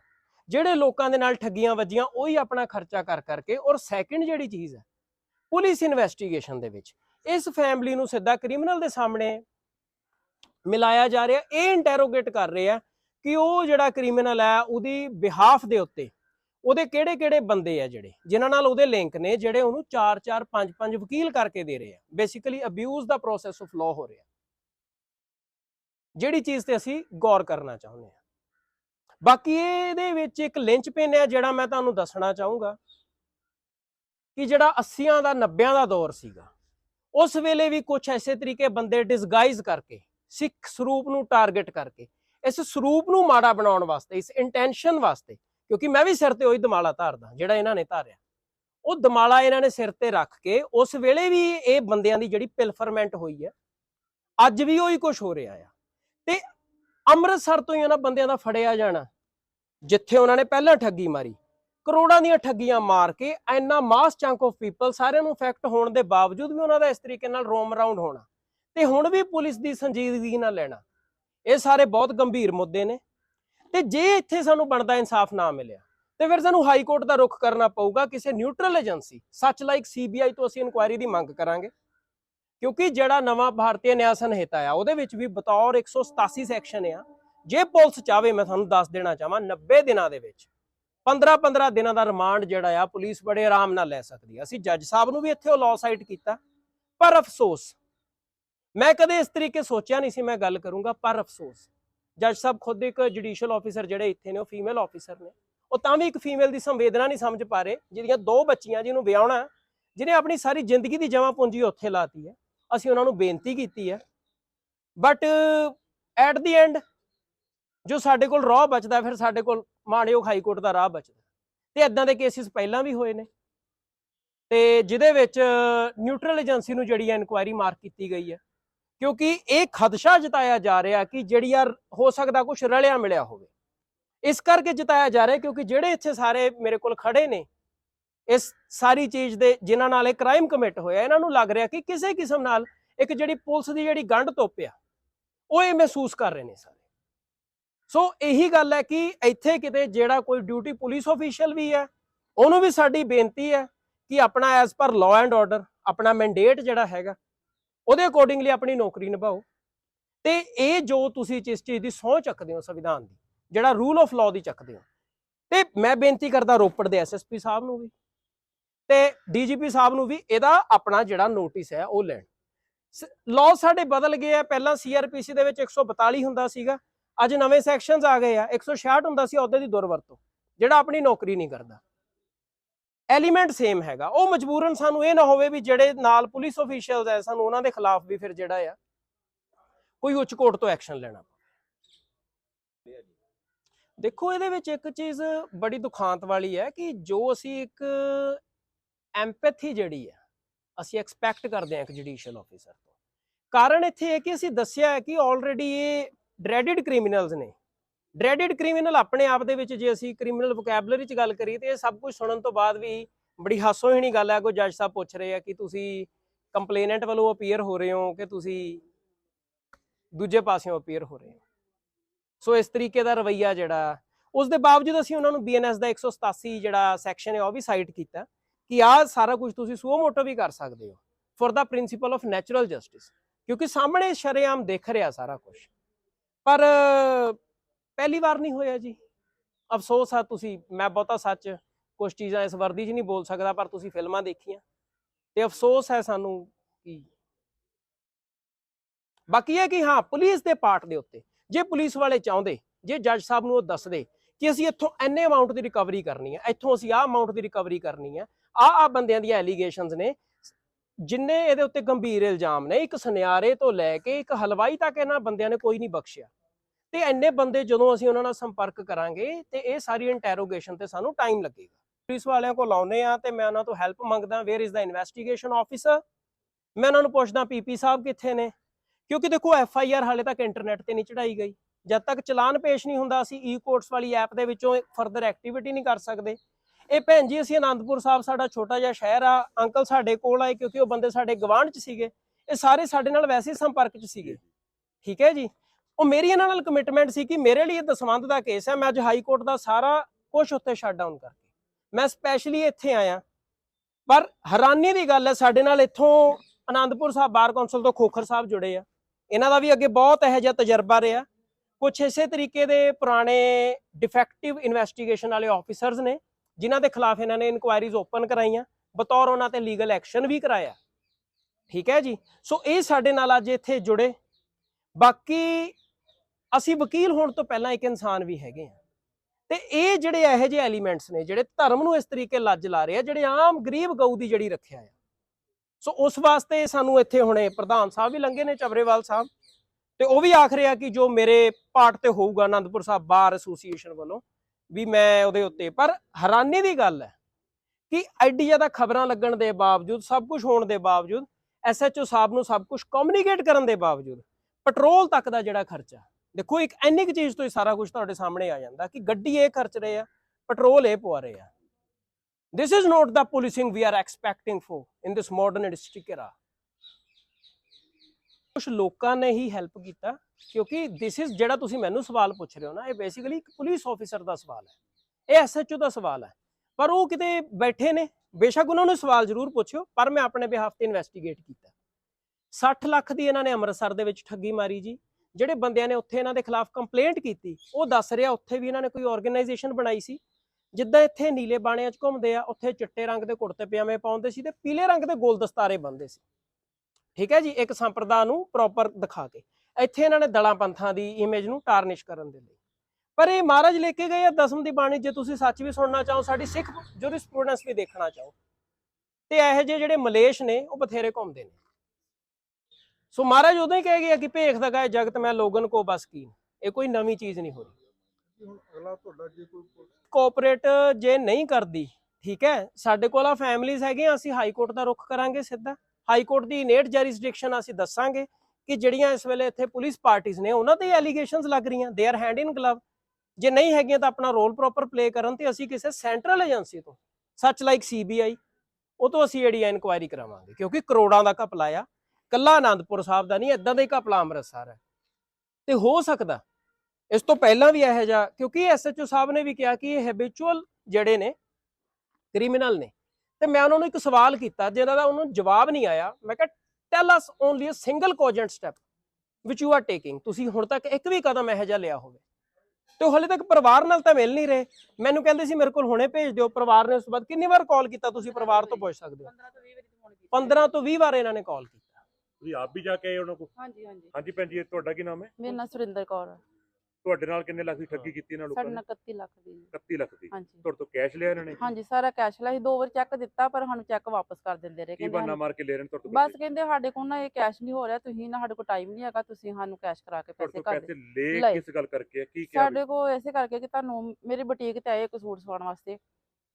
ਜਿਹੜੇ ਲੋਕਾਂ ਦੇ ਨਾਲ ਠੱਗੀਆਂ ਵੱਜੀਆਂ, ਉਹੀ ਆਪਣਾ ਖਰਚਾ ਕਰ ਕਰਕੇ ਔਰ ਸੈਕਿੰਡ ਜਿਹੜੀ ਚੀਜ਼ ਹੈ ਪੁਲਿਸ ਇਨਵੈਸਟੀਗੇਸ਼ਨ ਦੇ ਵਿੱਚ। ਇਸ ਫੈਮਿਲੀ ਨੂੰ ਸਿੱਧਾ ਕ੍ਰਿਮੀਨਲ ਦੇ ਸਾਹਮਣੇ ਮਿਲਾਇਆ ਜਾ ਰਿਹਾ। ਇਹ ਇੰਟਰੋਗੇਟ ਕਰ ਰਹੇ ਆ ਕਿ ਉਹ ਜਿਹੜਾ ਕ੍ਰਿਮੀਨਲ ਹੈ ਉਹਦੀ ਬਿਹਾਫ ਦੇ ਉੱਤੇ ਉਹਦੇ ਕਿਹੜੇ ਕਿਹੜੇ ਬੰਦੇ ਆ ਜਿਹੜੇ, ਜਿਨ੍ਹਾਂ ਨਾਲ ਉਹਦੇ ਲਿੰਕ ਨੇ, ਜਿਹੜੇ ਉਹਨੂੰ 4 4 5 5 ਵਕੀਲ ਕਰਕੇ ਦੇ ਰਹੇ ਆ। Basically abuse the process of law ਹੋ ਰਿਹਾ। ਜਿਹੜੀ ਚੀਜ਼ ਤੇ ਅਸੀਂ ਗੌਰ ਕਰਨਾ ਚਾਹੁੰਦੇ ਆ। ਬਾਕੀ ਇਹਦੇ ਵਿੱਚ ਇੱਕ ਲਿੰਚ ਪਿਨ ਹੈ ਜਿਹੜਾ ਮੈਂ ਤੁਹਾਨੂੰ ਦੱਸਣਾ ਚਾਹੂੰਗਾ। ਕਿ ਜਿਹੜਾ 80ਆਂ ਦਾ 90ਆਂ ਦਾ ਦੌਰ ਸੀਗਾ, ਉਸ ਵੇਲੇ ਵੀ ਕੁਝ ਐਸੇ ਤਰੀਕੇ ਬੰਦੇ ਡਿਸਗਾਈਜ਼ ਕਰਕੇ, ਸਿੱਖ ਸਰੂਪ ਨੂੰ ਟਾਰਗੇਟ ਕਰਕੇ, ਇਸ ਸਰੂਪ ਨੂੰ ਮਾੜਾ ਬਣਾਉਣ ਵਾਸਤੇ, ਇਸ ਇੰਟੈਂਸ਼ਨ ਵਾਸਤੇ, ਕਿਉਂਕਿ ਮੈਂ ਵੀ ਸਿਰ ਤੇ ਉਹੀ ਦਮਾਲਾ ਧਾਰਦਾ, ਜਿਹੜਾ ਇਹਨਾਂ ਨੇ ਧਾਰਿਆ। ਉਹ ਦਮਾਲਾ ਇਹਨਾਂ ਨੇ ਸਿਰ ਤੇ ਰੱਖ ਕੇ, ਉਸ ਵੇਲੇ ਵੀ ਇਹ ਬੰਦਿਆਂ ਦੀ ਜਿਹੜੀ ਪਿਲਫਰਮੈਂਟ ਹੋਈ ਹੈ, ਅੱਜ ਵੀ ਉਹੀ ਕੁਝ ਹੋ ਰਿਹਾ ਆ। ਤੇ ਅੰਮ੍ਰਿਤਸਰ ਤੋਂ ਹੀ ਉਹਨਾਂ ਬੰਦਿਆਂ ਦਾ ਫੜਿਆ ਜਾਣਾ, ਜਿੱਥੇ ਉਹਨਾਂ ਨੇ ਪਹਿਲਾਂ ਠੱਗੀ ਮਾਰੀ। ਕਰੋੜਾਂ ਦੀਆਂ ਠੱਗੀਆਂ ਮਾਰ ਕੇ ਐਨਾ ਮਾਸ ਚੰਕ ਆਫ ਪੀਪਲ ਸਾਰਿਆਂ ਨੂੰ ਇਫੈਕਟ ਹੋਣ ਦੇ ਬਾਵਜੂਦ ਵੀ ਉਹਨਾਂ ਦਾ ਇਸ ਤਰੀਕੇ ਨਾਲ ਰੋਮ ਅਰਾਊਂਡ ਹੋਣਾ। ਤੇ ਹੁਣ ਵੀ ਪੁਲਿਸ ਦੀ ਸੰਜੀਦਗੀ ਨਾਲ ਲੈਣਾ। ਇਹ ਸਾਰੇ ਬਹੁਤ ਗੰਭੀਰ ਮੁੱਦੇ ਨੇ। ਤੇ ਜੇ ਇੱਥੇ ਸਾਨੂੰ ਬਣਦਾ ਇਨਸਾਫ ਨਾ ਮਿਲਿਆ, ਤੇ ਫਿਰ ਸਾਨੂੰ ਹਾਈ ਕੋਰਟ ਦਾ ਰੁਖ ਕਰਨਾ ਪਊਗਾ, ਕਿਸੇ neutral agency such like CBI ਤੋਂ ਅਸੀਂ ਇਨਕੁਆਇਰੀ ਦੀ ਮੰਗ ਕਰਾਂਗੇ। ਕਿਉਂਕਿ ਜਿਹੜਾ ਨਵਾਂ ਭਾਰਤੀ ਨਿਆਂ ਸੰਹਿਤਾ ਆ, ਉਹਦੇ ਵਿੱਚ ਵੀ ਬਤੌਰ 187 ਸੈਕਸ਼ਨ ਆ। ਜੇ ਪੁਲਿਸ ਚਾਵੇ, ਮੈਂ ਤੁਹਾਨੂੰ ਦੱਸ ਦੇਣਾ ਚਾਹਾਂ 90 ਦਿਨਾਂ ਦੇ ਵਿੱਚ 15-15 ਦਿਨਾਂ ਦਾ ਰਿਮਾਂਡ ਜਿਹੜਾ ਆ, ਪੁਲਿਸ ਬੜੇ ਆਰਾਮ ਨਾਲ ਲੈ ਸਕਦੀ ਆ। ਅਸੀਂ ਜੱਜ ਸਾਹਿਬ ਨੂੰ ਵੀ ਇੱਥੇ ਉਹ ਲਾਅ ਸਾਈਟ ਕੀਤਾ। ਪਰ ਅਫਸੋਸ, ਮੈਂ ਕਦੇ ਇਸ ਤਰੀਕੇ ਸੋਚਿਆ ਨਹੀਂ ਸੀ, ਮੈਂ ਗੱਲ ਕਰੂੰਗਾ, ਪਰ ਅਫਸੋਸ ਜੱਜ ਸਾਹਿਬ ਖੁਦ ਇੱਕ ਜੁਡੀਸ਼ੀਅਲ ਆਫੀਸਰ ਜਿਹੜੇ ਇੱਥੇ ਨੇ, ਉਹ ਫੀਮੇਲ ਆਫੀਸਰ ਨੇ। ਉਹ ਤਾਂ ਵੀ ਇੱਕ ਫੀਮੇਲ ਦੀ ਸੰਵੇਦਨਾ ਨਹੀਂ ਸਮਝ ਪਾ ਰਹੇ ਜਿਹੜੀਆਂ ਦੋ ਬੱਚੀਆਂ ਜਿਹਨੂੰ ਵਿਆਹਣਾ, ਜਿਹਨੇ ਆਪਣੀ ਸਾਰੀ ਜ਼ਿੰਦਗੀ ਦੀ ਜਮਾ ਪੂੰਜੀ ਉੱਥੇ ਲਾਤੀ ਹੈ। ਅਸੀਂ ਉਹਨਾਂ ਨੂੰ ਬੇਨਤੀ ਕੀਤੀ ਹੈ। ਬਟ ਐਟ ਦੀ ਐਂਡ ਜੋ ਸਾਡੇ ਕੋਲ ਰਾਹ ਬਚਦਾ, ਫਿਰ ਸਾਡੇ ਕੋਲ ਮਾਣਯੋਗ ਹਾਈ ਕੋਰਟ ਦਾ ਰਾਹ ਬਚਦਾ। ਤੇ ਇਦਾਂ ਦੇ ਕੇਸਿਸ ਪਹਿਲਾਂ ਵੀ ਹੋਏ ਨੇ। ਤੇ ਜਿਹਦੇ ਵਿੱਚ ਨਿਊਟਰਲ ਏਜੰਸੀ ਨੂੰ ਜਿਹੜੀ ਹੈ ਇਨਕੁਆਇਰੀ ਮਾਰਕ ਕੀਤੀ ਗਈ ਹੈ ਕਿਉਂਕਿ ਇਹ ਖਦਸ਼ਾ ਜਤਾਇਆ ਜਾ ਰਿਹਾ ਕਿ ਜਿਹੜੀ ਆ ਹੋ ਸਕਦਾ ਕੁਝ ਰਲਿਆ ਮਿਲਿਆ ਹੋਵੇ। ਇਸ ਕਰਕੇ ਜਤਾਇਆ ਜਾ ਰਿਹਾ ਕਿਉਂਕਿ ਜਿਹੜੇ ਇੱਥੇ ਸਾਰੇ ਮੇਰੇ ਕੋਲ ਖੜੇ ਨੇ, ਇਸ ਸਾਰੀ ਚੀਜ਼ ਦੇ ਜਿਨ੍ਹਾਂ ਨਾਲ ਇਹ ਕ੍ਰਾਈਮ ਕਮਿਟ ਹੋਇਆ, ਇਹਨਾਂ ਨੂੰ ਲੱਗ ਰਿਹਾ ਕਿ ਕਿਸੇ ਕਿਸਮ ਨਾਲ ਇੱਕ ਜਿਹੜੀ ਪੁਲਿਸ ਦੀ ਜਿਹੜੀ ਗੰਢ ਤੋਪਿਆ, ਉਹ ਇਹ ਮਹਿਸੂਸ ਕਰ ਰਹੇ ਨੇ ਸਰ। ਸੋ ਇਹੀ ਗੱਲ ਹੈ ਕਿ ਇੱਥੇ ਕਿਤੇ ਜਿਹੜਾ ਕੋਈ ਡਿਊਟੀ ਪੁਲਿਸ ਅਫੀਸ਼ੀਅਲ ਵੀ ਹੈ, ਉਹਨੂੰ ਵੀ ਸਾਡੀ ਬੇਨਤੀ ਹੈ ਕਿ ਆਪਣਾ as per law and order ਆਪਣਾ ਮੈਂਡੇਟ ਜਿਹੜਾ ਹੈਗਾ, ਉਹਦੇ ਅਕੋਰਡਿੰਗਲੀ ਆਪਣੀ ਨੌਕਰੀ ਨਿਭਾਓ। ਤੇ ਇਹ ਜੋ ਤੁਸੀਂ ਇਸ ਚੀਜ਼ ਦੀ ਸਹੁੰ ਚੱਕਦੇ ਹੋ ਸੰਵਿਧਾਨ ਦੀ, ਜਿਹੜਾ ਰੂਲ ਆਫ ਲਾਅ ਦੀ ਚੱਕਦੇ ਹੋ, ਤੇ ਮੈਂ ਬੇਨਤੀ ਕਰਦਾ ਰੋਪੜ ਦੇ ਐਸਐਸਪੀ ਸਾਹਿਬ ਨੂੰ ਵੀ, ਤੇ ਡੀਜੀਪੀ ਸਾਹਿਬ ਨੂੰ ਵੀ ਇਹਦਾ ਆਪਣਾ ਜਿਹੜਾ ਨੋਟਿਸ ਹੈ ਉਹ ਲੈਣ। ਲਾਅ ਸਾਡੇ ਬਦਲ ਗਏ ਆ, ਪਹਿਲਾਂ ਸੀਆਰਪੀਸੀ ਦੇ ਵਿੱਚ 142 ਹੁੰਦਾ ਸੀਗਾ ਅੱਜ ਨਵੇਂ ਸੈਕਸ਼ਨਸ ਆ ਗਏ ਆ। 166 ਹੁੰਦਾ ਸੀ ਅਹੁਦੇ ਦੀ ਦੁਰਵਰਤੋਂ, ਜਿਹੜਾ ਆਪਣੀ ਨੌਕਰੀ ਨਹੀਂ ਕਰਦਾ। ਐਲੀਮੈਂਟ ਸੇਮ ਹੈਗਾ। ਉਹ ਮਜਬੂਰਨ ਸਾਨੂੰ ਇਹ ਨਾ ਹੋਵੇ ਵੀ ਜਿਹੜੇ ਨਾਲ ਪੁਲਿਸ ਅਫੀਸ਼ੀਅਲਸ ਐ ਸਾਨੂੰ ਉਹਨਾਂ ਦੇ ਖਿਲਾਫ ਵੀ ਫਿਰ ਜਿਹੜਾ ਆ, ਕੋਈ ਉੱਚ ਕੋਰਟ ਤੋਂ ਐਕਸ਼ਨ ਲੈਣਾ ਦੇਖੋ, ਇਹਦੇ ਵਿੱਚ ਇੱਕ ਚੀਜ਼ ਬੜੀ ਦੁਖਾਂਤ ਵਾਲੀ ਹੈ ਕਿ ਜੋ ਅਸੀਂ ਇੱਕ ਐਮਪੈਥੀ ਜਿਹੜੀ ਹੈ, ਅਸੀਂ ਐਕਸਪੈਕਟ ਕਰਦੇ ਹਾਂ ਇੱਕ ਜੁਡੀਸ਼ੀਅਲ ਆਫੀਸਰ ਤੋਂ। ਕਾਰਨ ਇੱਥੇ ਹੈ ਕਿ ਅਸੀਂ ਦੱਸਿਆ ਹੈ ਕਿ ਆਲਰੇਡੀ ਇਹ ਡਰੈਡਡ ਕ੍ਰਿਮੀਨਲਸ ਨੇ। ਡਰੈਡਡ ਕ੍ਰਿਮੀਨਲ ਆਪਣੇ ਆਪ ਦੇ ਵਿੱਚ ਜੇ ਅਸੀਂ ਕ੍ਰਿਮੀਨਲ ਵੋਕੈਬਲਰੀ 'ਚ ਗੱਲ ਕਰੀਏ ਤੇ ਇਹ ਸਭ ਕੁਝ ਸੁਣਨ ਤੋਂ ਬਾਅਦ ਵੀ ਬੜੀ ਹਾਸੋਹੀਣੀ ਗੱਲ ਹੈ। ਕੋਈ ਜੱਜ ਸਾਹਿਬ ਪੁੱਛ ਰਹੇ ਆ ਕਿ ਤੁਸੀਂ ਕੰਪਲੇਨੈਂਟ ਵੱਲੋਂ ਅਪੀਅਰ ਹੋ ਰਹੇ ਹੋ ਕਿ ਤੁਸੀਂ ਦੂਜੇ ਪਾਸਿਓਂ ਅਪੀਅਰ ਹੋ ਰਹੇ ਹੋ। ਸੋ ਇਸ ਤਰੀਕੇ ਦਾ ਰਵਈਆ ਜਿਹੜਾ, ਉਸ ਦੇ ਬਾਵਜੂਦ ਅਸੀਂ ਉਹਨਾਂ ਨੂੰ ਬੀਐਨਐਸ ਦਾ 187 ਜਿਹੜਾ ਸੈਕਸ਼ਨ ਹੈ ਉਹ ਵੀ ਸਾਈਟ ਕੀਤਾ ਕਿ ਆਹ ਸਾਰਾ ਕੁਝ ਤੁਸੀਂ ਸੂਓ ਮੋਟੋ ਵੀ ਕਰ ਸਕਦੇ ਹੋ। For the principle of natural justice ਕਿਉਂਕਿ ਸਾਹਮਣੇ ਸ਼ਰੇਆਮ ਦੇਖ ਰਿਹਾ ਸਾਰਾ ਕੁਝ ਪਰ ਪਹਿਲੀ ਵਾਰ ਨਹੀਂ ਹੋਇਆ ਜੀ। ਅਫਸੋਸ ਆ ਤੁਸੀਂ, ਮੈਂ ਬਹੁਤਾ ਸੱਚ ਕੁਝ ਚੀਜ਼ਾਂ ਇਸ ਵਰਦੀ 'ਚ ਨਹੀਂ ਬੋਲ ਸਕਦਾ, ਪਰ ਤੁਸੀਂ ਫਿਲਮਾਂ ਦੇਖੀਆਂ। ਤੇ ਅਫਸੋਸ ਹੈ ਸਾਨੂੰ ਕਿ ਬਾਕੀ ਇਹ ਕਿ ਹਾਂ, ਪੁਲਿਸ ਦੇ ਪਾਰਟ ਦੇ ਉੱਤੇ, ਜੇ ਪੁਲਿਸ ਵਾਲੇ ਚਾਹੁੰਦੇ, ਜੇ ਜੱਜ ਸਾਹਿਬ ਨੂੰ ਉਹ ਦੱਸਦੇ ਕਿ ਅਸੀਂ ਇੱਥੋਂ ਐਨੇ ਅਮਾਉਂਟ ਦੀ ਰਿਕਵਰੀ ਕਰਨੀ ਹੈ, ਇੱਥੋਂ ਅਸੀਂ ਆਹ ਅਮਾਉਂਟ ਦੀ ਰਿਕਵਰੀ ਕਰਨੀ ਹੈ ਆ ਆ ਬੰਦਿਆਂ ਦੀਆਂ ਐਲੀਗੇਸ਼ਨਸ ਨੇ ਜਿੰਨੇ ਇਹਦੇ ਉੱਤੇ ਗੰਭੀਰ ਇਲਜ਼ਾਮ ਨੇ, ਇੱਕ ਸੁਨਿਆਰੇ ਤੋਂ ਲੈ ਕੇ ਇੱਕ ਹਲਵਾਈ ਤੱਕ ਇਹਨਾਂ ਬੰਦਿਆਂ ਨੇ ਕੋਈ ਨਹੀਂ ਬਖਸ਼ਿਆ। ਤੇ ਐਨੇ ਬੰਦੇ ਜਦੋਂ ਅਸੀਂ ਉਹਨਾਂ ਨਾਲ ਸੰਪਰਕ ਕਰਾਂਗੇ ਤੇ ਇਹ ਸਾਰੀ ਇੰਟਰੋਗੇਸ਼ਨ ਤੇ ਸਾਨੂੰ ਟਾਈਮ ਲੱਗੇਗਾ। ਪੁਲਿਸ ਵਾਲਿਆਂ ਕੋਲ ਆਉਨੇ ਆ ਤੇ ਮੈਂ ਉਹਨਾਂ ਤੋਂ ਹੈਲਪ ਮੰਗਦਾ where is the investigation officer ਮੈਂ ਉਹਨਾਂ ਨੂੰ ਪੁੱਛਦਾ ਪੀਪੀ ਸਾਹਿਬ ਕਿੱਥੇ ਨੇ? ਕਿਉਂਕਿ ਦੇਖੋ ਐਫ ਆਈ ਆਰ ਹਾਲੇ ਤੱਕ ਇੰਟਰਨੈਟ ਤੇ ਨਹੀਂ ਚੜਾਈ ਗਈ। ਜਦ ਤੱਕ ਚਲਾਨ ਪੇਸ਼ ਨਹੀਂ ਹੁੰਦਾ, ਅਸੀਂ ਈ ਕੋਰਟਸ ਵਾਲੀ ਐਪ ਦੇ ਵਿੱਚੋਂ ਫਰਦਰ ਐਕਟੀਵਿਟੀ ਨਹੀਂ ਕਰ ਸਕਦੇ। ਇਹ ਭੈਣ ਜੀ ਅਸੀਂ ਆਨੰਦਪੁਰ ਸਾਹਿਬ ਸਾਡਾ ਛੋਟਾ ਜਿਹਾ ਸ਼ਹਿਰ ਆ ਅੰਕਲ ਸਾਡੇ ਕੋਲ ਆਏ ਕਿਉਂਕਿ ਉਹ ਬੰਦੇ ਸਾਡੇ ਗਵਾਂਢ ਚ ਸੀਗੇ। ਇਹ ਸਾਰੇ ਸਾਡੇ ਨਾਲ ਵੈਸੇ ਹੀ ਸੰਪਰਕ ਚ ਸੀਗੇ। ਠੀਕ ਹੈ ਜੀ? ਉਹ ਮੇਰੀ ਇਹਨਾਂ ਨਾਲ ਕਮਿਟਮੈਂਟ ਸੀ ਕਿ ਮੇਰੇ ਲਈ ਇਹ ਦਸਵੰਧ ਦਾ ਕੇਸ ਹੈ। ਮੈਂ ਅੱਜ ਹਾਈ ਕੋਰਟ ਦਾ ਸਾਰਾ ਕੁਝ ਉੱਤੇ ਸ਼ਟ ਡਾਊਨ ਕਰਕੇ। ਮੈਂ ਸਪੈਸ਼ਲੀ ਇੱਥੇ ਆਇਆ। ਪਰ ਹੈਰਾਨੀ ਦੀ ਗੱਲ ਹੈ ਸਾਡੇ ਨਾਲ ਇੱਥੋਂ ਆਨੰਦਪੁਰ ਸਾਹਿਬ ਬਾਰ ਕੌਂਸਲ ਤੋਂ ਖੋਖਰ ਸਾਹਿਬ ਜੁੜੇ ਆ। ਇਹਨਾਂ ਦਾ ਵੀ ਅੱਗੇ ਬਹੁਤ ਇਹੋ ਜਿਹਾ ਤਜਰਬਾ ਰਿਹਾ। ਕੁਝ ਇਸੇ ਤਰੀਕੇ ਦੇ ਪੁਰਾਣੇ ਡਿਫੈਕਟਿਵ ਇਨਵੈਸਟੀਗੇਸ਼ਨ ਵਾਲੇ ਆਫੀਸਰਸ ਨੇ। ਜਿਨ੍ਹਾਂ ਦੇ ਖਿਲਾਫ ਇਹਨਾਂ ਨੇ ਇਨਕੁਆਇਰੀਜ਼ ਓਪਨ ਕਰਾਈਆਂ, ਬਤੌਰ ਉਹਨਾਂ ਤੇ ਲੀਗਲ ਐਕਸ਼ਨ ਵੀ ਕਰਾਇਆ। ਠੀਕ ਹੈ ਜੀ? ਸੋ ਇਹ ਸਾਡੇ ਨਾਲ ਅੱਜ ਇੱਥੇ ਜੁੜੇ। ਬਾਕੀ ਅਸੀਂ ਵਕੀਲ ਹੋਣ ਤੋਂ ਪਹਿਲਾਂ ਇੱਕ ਇਨਸਾਨ ਵੀ ਹੈਗੇ ਆ। ਤੇ ਇਹ ਜਿਹੜੇ ਇਹੋ ਜਿਹੇ ਐਲੀਮੈਂਟਸ ਨੇ, ਜਿਹੜੇ ਧਰਮ ਨੂੰ ਇਸ ਤਰੀਕੇ ਲੱਜ ਲਾ ਰਹੇ ਆ, ਜਿਹੜੇ ਆਮ ਗਰੀਬ ਗਊ ਦੀ ਜਿਹੜੀ ਰੱਖਿਆ ਆ। ਸੋ ਉਸ ਵਾਸਤੇ ਸਾਨੂੰ ਇੱਥੇ ਹੁਣੇ ਪ੍ਰਧਾਨ ਸਾਹਿਬ ਵੀ ਲੰਗੇ ਨੇ, ਚਬਰੇਵਾਲ ਸਾਹਿਬ। ਤੇ ਉਹ ਵੀ ਆਖ ਰਿਹਾ ਕਿ ਜੋ ਮੇਰੇ ਪਾਠ ਤੇ ਹੋਊਗਾ ਆਨੰਦਪੁਰ ਸਾਹਿਬ ਬਾਰ ਐਸੋਸੀਏਸ਼ਨ ਵੱਲੋਂ। ਵੀ ਮੈਂ ਉਹਦੇ ਉੱਤੇ। ਪਰ ਹੈਰਾਨੀ ਦੀ ਗੱਲ ਹੈ ਕਿ ਐਡੀ ਜ਼ਿਆਦਾ ਖਬਰਾਂ ਲੱਗਣ ਦੇ ਬਾਵਜੂਦ, ਸਭ ਕੁਝ ਹੋਣ ਦੇ ਬਾਵਜੂਦ ਐਸਐਚਓ ਸਾਹਿਬ ਨੂੰ ਸਭ ਕੁਝ ਕਮਿਊਨੀਕੇਟ ਕਰਨ ਦੇ ਬਾਵਜੂਦ ਪੈਟਰੋਲ ਤੱਕ ਦਾ ਜਿਹੜਾ ਖਰਚਾ ਦੇਖੋ ਇੱਕ ਇੰਨੀ ਕੁ ਚੀਜ਼ ਤੋਂ ਹੀ ਸਾਰਾ ਕੁਝ ਤੁਹਾਡੇ ਸਾਹਮਣੇ ਆ ਜਾਂਦਾ ਕਿ ਗੱਡੀ ਇਹ ਖਰਚ ਰਹੇ ਆ ਪੈਟਰੋਲ ਇਹ ਪਵਾ ਰਹੇ ਆ। This is not the policing we are expecting for in this modernistic era ਕੁਝ ਲੋਕਾਂ ਨੇ ਹੀ ਹੈਲਪ ਕੀਤਾ, ਕਿਉਂਕਿ this ਇਜ਼ ਜਿਹੜਾ ਤੁਸੀਂ ਮੈਨੂੰ ਸਵਾਲ ਪੁੱਛ ਰਹੇ ਹੋ ਨਾ, ਇਹ ਬੇਸਿਕਲੀ ਇੱਕ ਪੁਲਿਸ ਆਫੀਸਰ ਦਾ ਸਵਾਲ ਹੈ, ਇਹ ਐਸਐਚਓ ਦਾ ਸਵਾਲ ਹੈ, ਪਰ ਉਹ ਕਿਤੇ ਬੈਠੇ ਨੇ, ਬੇਸ਼ੱਕ ਉਹਨਾਂ ਨੂੰ ਸਵਾਲ ਜ਼ਰੂਰ ਪੁੱਛਿਓ, ਪਰ ਮੈਂ ਆਪਣੇ ਬਿਹਾਫ ਤੇ ਇਨਵੈਸਟੀਗੇਟ ਕੀਤਾ। 60 ਲੱਖ ਦੀ ਇਹਨਾਂ ਨੇ ਅੰਮ੍ਰਿਤਸਰ ਦੇ ਵਿੱਚ ਠੱਗੀ ਮਾਰੀ ਜੀ, ਜਿਹੜੇ ਬੰਦਿਆਂ ਨੇ ਉੱਥੇ ਇਹਨਾਂ ਦੇ ਖਿਲਾਫ ਕੰਪਲੇਂਟ ਕੀਤੀ, ਉਹ ਦੱਸ ਰਿਹਾ ਉੱਥੇ ਵੀ ਇਹਨਾਂ ਨੇ ਕੋਈ ਆਰਗੇਨਾਈਜੇਸ਼ਨ ਬਣਾਈ ਸੀ, ਜਿੱਦਾਂ ਇੱਥੇ ਨੀਲੇ ਬਾਣਿਆਂ 'ਚ ਘੁੰਮਦੇ ਆ, ਉੱਥੇ ਚਿੱਟੇ ਰੰਗ ਦੇ ਕੁੜਤੇ ਪਜਾਮੇ ਪਾਉਂਦੇ ਸੀ ਤੇ ਪੀਲੇ ਰੰਗ ਦੇ ਗੋਲ ਦਸਤਾਰੇ ਬੰਨਦੇ ਸੀ। ਠੀਕ ਹੈ ਜੀ ਇੱਕ ਸੰਪਰਦਾ ਨੂੰ ਪ੍ਰੋਪਰ ਦਿਖਾ ਕੇ। ਇੱਥੇ ਇਹਨਾਂ ਨੇ ਦਲਾਂ ਪੰਥਾਂ ਦੀ ਇਮੇਜ ਨੂੰ ਟਾਰਨਿਸ਼ ਕਰਨ ਦੇ ਲਈ। ਪਰ ਇਹ ਮਹਾਰਾਜ ਲੈ ਕੇ ਗਏ ਆ ਦਸਮ ਦੀ ਬਾਣੀ ਜੇ ਤੁਸੀਂ ਸੱਚ ਵੀ ਸੁਣਨਾ ਚਾਹੋ ਸਾਡੀ ਸਿੱਖ ਜੁਰਿਸਪ੍ਰੂਡੈਂਸ ਵੀ ਦੇਖਣਾ ਚਾਹੋ। ਤੇ ਇਹੋ ਜਿਹੇ ਜਿਹੜੇ ਮਲੇਸ਼ ਨੇ ਉਹ ਬਥੇਰੇ ਘੁੰਮਦੇ ਨੇ। ਸੋ ਮਹਾਰਾਜ ਉਦੋਂ ਹੀ ਕਹਿ ਗਿਆ ਕਿ ਭੇਖ ਦਗਾਏ ਜਗਤ ਮੈਂ ਲੋਗਨ ਕੋ ਬਸ ਕੀ ਇਹ ਕੋਈ ਨਵੀਂ ਚੀਜ਼ ਨਹੀਂ ਹੋ ਰਹੀ। ਹੁਣ ਅਗਲਾ ਤੁਹਾਡਾ ਜੇ ਕੋਈ ਕੋਆਪਰੇਟ ਜੇ ਨਹੀਂ ਕਰਦੀ ਠੀਕ ਹੈ ਸਾਡੇ ਕੋਲ ਆ ਫੈਮਲੀਆਂ ਹੈਗੀਆਂ ਅਸੀਂ ਹਾਈ ਕੋਰਟ ਦਾ ਰੁਖ ਕਰਾਂਗੇ ਸਿੱਧਾ। ਹਾਈ ਕੋਰਟ ਦੀ ਇਨੇਟ ਜੈਰਿਸਡਿਕਸ਼ਨ ਅਸੀਂ ਦੱਸਾਂਗੇ ਕਿ ਜਿਹੜੀਆਂ ਇਸ ਵੇਲੇ ਇੱਥੇ ਪੁਲਿਸ ਪਾਰਟੀਆਂ ਨੇ, ਉਹਨਾਂ ਤੇ ਐਲੀਗੇਸ਼ਨਸ ਲੱਗ ਰਹੀਆਂ they are hand in glove ਜੇ ਨਹੀਂ ਹੈਗੀਆਂ ਤਾਂ ਆਪਣਾ ਰੋਲ ਪ੍ਰੋਪਰ ਪਲੇ ਕਰਨ ਤੇ ਅਸੀਂ ਕਿਸੇ ਸੈਂਟਰਲ ਏਜੰਸੀ ਤੋਂ ਸੱਚ ਲਾਈਕ ਸੀਬੀਆਈ ਉਹ ਤੋਂ ਅਸੀਂ ਜਿਹੜੀ ਇਨਕੁਆਇਰੀ ਕਰਾਵਾਂਗੇ, ਕਿਉਂਕਿ ਕਰੋੜਾਂ ਦਾ ਘਪਲਾ ਆ। ਕੱਲਾ ਆਨੰਦਪੁਰ ਸਾਹਿਬ ਦਾ ਨਹੀਂ ਇਦਾਂ ਦਾ ਹੀ ਘਪਲਾ ਅੰਮ੍ਰਿਤਸਰ ਹੈ। ਤੇ ਹੋ ਸਕਦਾ, ਇਸ ਤੋਂ ਪਹਿਲਾਂ ਵੀ ਇਹੋ ਜਿਹਾ, ਕਿਉਂਕਿ ਐਸਐਚਓ ਸਾਹਿਬ ਨੇ ਵੀ ਕਿਹਾ ਕਿ ਇਹ ਹੈਬਿਚੁਅਲ ਜਿਹੜੇ ਨੇ ਕ੍ਰਿਮੀਨਲ ਨੇ। ਤੇ ਮੈਂ ਉਹਨਾਂ ਨੂੰ ਇੱਕ ਸਵਾਲ ਕੀਤਾ ਜਿਹਦਾ ਦਾ ਉਹਨੂੰ ਜਵਾਬ ਨਹੀਂ ਆਇਆ। ਮੈਂ ਕਿਹਾ tell us only a single cogent step which you are taking ਤੁਸੀਂ ਹੁਣ ਤੱਕ ਇੱਕ ਵੀ ਕਦਮ ਇਹੋ ਜਿਹਾ ਲਿਆ ਹੋਵੇ। ਤੇ ਉਹ ਹਲੇ ਤੱਕ ਪਰਿਵਾਰ ਨਾਲ ਤਾਂ ਮਿਲ ਨਹੀਂ ਰਹੇ। ਮੈਨੂੰ ਕਹਿੰਦੇ ਸੀ ਮੇਰੇ ਕੋਲ ਹੁਣੇ ਭੇਜ ਦਿਓ ਪਰਿਵਾਰ ਨੇ ਉਸ ਤੋਂ ਬਾਅਦ। ਕਿੰਨੀ ਵਾਰ ਕਾਲ ਕੀਤਾ ਤੁਸੀਂ ਪਰਿਵਾਰ ਤੋਂ ਪੁੱਛ ਸਕਦੇ ਹੋ? 15 ਤੋਂ 20 ਵਾਰ ਇਹਨਾਂ ਨੇ ਕਾਲ ਕੀਤਾ। ਤੁਸੀਂ ਆਪ ਵੀ ਜਾ ਕੇ ਆਏ ਉਹਨਾਂ ਕੋਲ? ਹਾਂਜੀ ਹਾਂਜੀ। ਹਾਂਜੀ ਭੈਣ ਜੀ ਤੁਹਾਡਾ ਕੀ ਨਾਮ ਹੈ? ਮੇਰਾ ਨਾਮ ਸੁਰਿੰਦਰ ਕੌਰ ਆ। ਤੁਹਾਡੇ ਨਾਲ ਕਿੰਨੇ ਲੱਖ ਦੀ ਠੱਗੀ ਕੀਤੀ ਇਹਨਾਂ ਲੋਕਾਂ ਸਾਡੇ ਨੇ? ਨਾਲ 31 ਲੱਖ ਦੀ ਜੀ। 31 ਲੱਖ ਦੀ। ਹਾਂਜੀ। ਤੁਹਾਡੇ ਤੋਂ ਕੈਸ਼ ਲਿਆ ਇਹਨਾਂ ਨੇ? ਹਾਂਜੀ ਸਾਰਾ ਕੈਸ਼ ਲਿਆ ਸੀ। ਦੋ ਵਾਰ ਚੈੱਕ ਦਿੱਤਾ ਪਰ ਸਾਨੂੰ ਚੈੱਕ ਵਾਪਸ ਕਰ ਦਿੰਦੇ ਰਹੇ। ਕੀ ਕਹਿੰਦੇ ਬਹਾਨਾ ਸਾਨੂੰ- ਮਾਰ ਕੇ ਲੈ ਰਹੇ ਨੇ ਤੁਹਾਡੇ ਤੋਂ ਬਸ ਪੈਸੇ? ਕਹਿੰਦੇ ਸਾਡੇ ਕੋਲ ਨਾ ਇਹ ਕੈਸ਼ ਨਹੀਂ ਹੋ ਰਿਹਾ ਤੁਸੀਂ ਨਾ ਸਾਡੇ ਕੋਲ ਟਾਈਮ ਨਹੀਂ ਹੈਗਾ ਤੁਸੀਂ ਸਾਨੂੰ ਕੈਸ਼ ਕਰਾ ਕੇ ਤੁਹਾਡੇ ਪੈਸੇ ਤੋਂ ਕਰ ਪੈਸੇ ਦਿਓ। ਲੈ। ਲਏ। ਕਿਸ ਗੱਲ ਕਰਕੇ ਆ? ਕੀ ਕਿਹਾ ਵੀ? ਸਾਡੇ ਕੋਲ ਐਸੇ ਕਰਕੇ ਕਿ ਤੁਹਾਨੂੰ ਮੇਰੀ ਬੁਟੀਕ ਤੇ ਆਏ ਇੱਕ ਸੂਟ ਸਵਾਉਣ ਵਾਸਤੇ।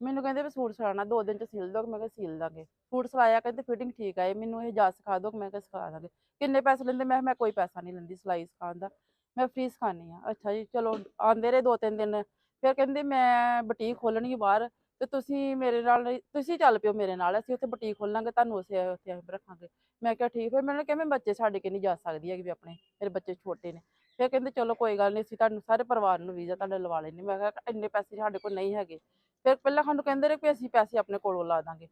ਮੈਨੂੰ ਕਹਿੰਦੇ ਵੀ ਸੂਟ ਸਿਲਾਉਣਾ ਦੋ ਦਿਨ ਚ ਸਿਲ ਦੋ ਮੈਂ ਕਿਹਾ ਸਿਲ ਦਾਂਗੇ। ਸੂਟ ਸਿਲਾਇਆ ਕਹਿੰਦੇ ਫਿਟਿੰਗ ਠੀਕ ਆਏ ਮੈਨੂੰ ਇਹ ਜਾ ਸਿਖਾ ਦਿਓ ਮੈਂ ਕਿਹਾ ਸਿਖਾ ਦਾਂਗੇ। ਕਿੰਨੇ ਪੈਸੇ ਲੈਂਦੇ? ਮੈਂ ਕਿਹਾ ਮੈਂ ਕੋਈ ਪੈਸਾ ਨਹੀਂ ਲੈਂਦੀ ਸਿਲਾਈ ਸਿਖਾਉਣ ਦਾ। ਮੈਂ ਫ੍ਰੀ ਸਿਖਾਉਂਦੀ ਆ ਅੱਛਾ ਜੀ, ਚਲੋ ਆਂਦੇ ਰਹੇ ਦੋ ਤਿੰਨ ਦਿਨ। ਫਿਰ ਕਹਿੰਦੇ ਮੈਂ ਬੁਟੀਕ ਖੋਲਣੀ ਬਾਹਰ ਤੇ ਤੁਸੀਂ ਮੇਰੇ ਨਾਲ ਤੁਸੀਂ ਚੱਲ ਪਿਓ ਮੇਰੇ ਨਾਲ, ਅਸੀਂ ਉੱਥੇ ਬੁਟੀਕ ਖੋਲਾਂਗੇ, ਤੁਹਾਨੂੰ ਅਸੀਂ ਉੱਥੇ ਅਸੀਂ ਰੱਖਾਂਗੇ। ਮੈਂ ਕਿਹਾ ਠੀਕ ਫਿਰ ਮੈਨੂੰ ਕਿਹਾ ਮੈਂ ਬੱਚੇ ਛੱਡ ਕੇ ਨਹੀਂ ਜਾ ਸਕਦੀ ਹੈਗੀ ਵੀ ਆਪਣੇ, ਮੇਰੇ ਬੱਚੇ ਛੋਟੇ ਨੇ। ਫਿਰ ਕਹਿੰਦੇ ਚਲੋ ਕੋਈ ਗੱਲ ਨਹੀਂ, ਅਸੀਂ ਤੁਹਾਨੂੰ ਸਾਰੇ ਪਰਿਵਾਰ ਨੂੰ ਵੀਜ਼ਾ ਤੁਹਾਡਾ ਲਵਾ ਲੈਣੇ ਮੈਂ ਕਿਹਾ ਇੰਨੇ ਪੈਸੇ ਸਾਡੇ ਕੋਲ ਨਹੀਂ ਹੈਗੇ। ਫਿਰ ਪਹਿਲਾਂ ਸਾਨੂੰ ਕਹਿੰਦੇ ਰਹੇ ਕਿ ਅਸੀਂ ਪੈਸੇ ਆਪਣੇ ਕੋਲੋਂ ਲਾ ਦਾਂਗੇ।